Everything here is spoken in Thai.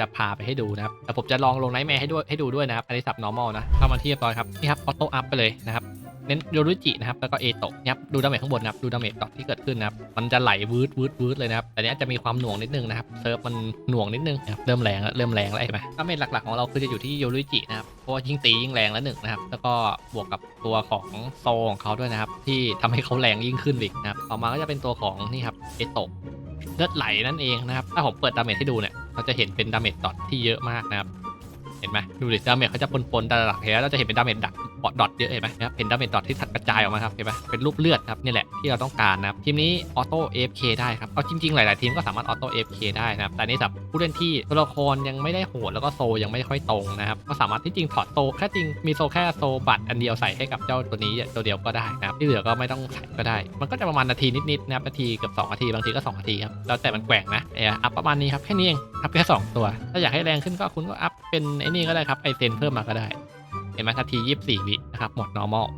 จะพาไปให้ดูนะครับแต่ผมจะลองลงไนท์แมร์ให้ด้วยให้ดูด้วยนะครับอันนี้สับ normal นะเข้ามาที่เรียบร้อยครับนี่ครับออโต้อัพไปเลยนะครับเน้นโยรุจินะครับแล้วก็เอโตะนะครับดูดาเมจข้างบนนะครับดูดาเมจดอทที่เกิดขึ้นนะครับมันจะไหลวืดวืดวืดเลยนะครับแต่เนี้ยจะมีความหน่วงนิดนึงนะครับเซิร์ฟมันหน่วงนิดนึงนะครับเริ่มแรงแล้วเริ่มแรงแล้วเห็นไหมดาเมจหลักๆของเราคือจะอยู่ที่โยรุจินะครับเพราะว่ายิ่งตียิ่งแรงแล้วหนึ่งนะครับแล้วก็บวกกับตัวของโซของเขาด้วยนะครับที่ทำให้เขาแรงยิ่งขึ้นอีกนะครับต่อมาก็จะเป็นตัวของนี่ครับเอโตะเลือดไหลนั่นเองนะครับถ้าผมเปิดดาเมจให้ดูเนี่ย เราจะเห็นเป็นดาเมจดอทที่เยอะมากนะครับ เห็นไหมดูดิดาเมจเขาจะปนๆแต่หลักๆแล้วเราจะเห็นเป็นดาเมจดัก ดอทเยอะเห็นไหมนะครับเห็นดาเมจดอทที่ถัดกระจายออกมาครับเห็นไหมเป็นรูปเลือดครับนี่แหละที่เราต้องการนะครับทีมนี้ออโต้ AFK ได้ครับเอาจริงๆ หลายๆ ทีมก็สามารถออโต้ AFK ได้นะครับแต่นี่สำหรับผู้เล่นที่ตัวละครยังไม่ได้โหดแล้วก็โซยังไม่ค่อยตรงนะครับก็สามารถที่จริงถอดโซแค่จริงมีโซแค่โซบัตรอันเดียวใส่ให้กับเจ้าตัวนี้ตัวเดียวก็ได้นะครับที่เหลือก็ไม่ต้องใส่ก็ได้ มันก็จะประมาณนาทีนิดๆนะครับนาทีเกือบ2นาทีบางทีก็2นาทีครับแล้วแต่มันแกว่งนะเอออัพประมาณนี้ครับแค่นี้เองอัพแค่สองตัว ถ้าอยากให้แรงขึ้นก็คุณก็อัพเป็นไอ้นี่ก็ได้ครับไอเซนเพิ่มมาก็ได้ เห็นไหมนาที 24 วินะครับ หมด normal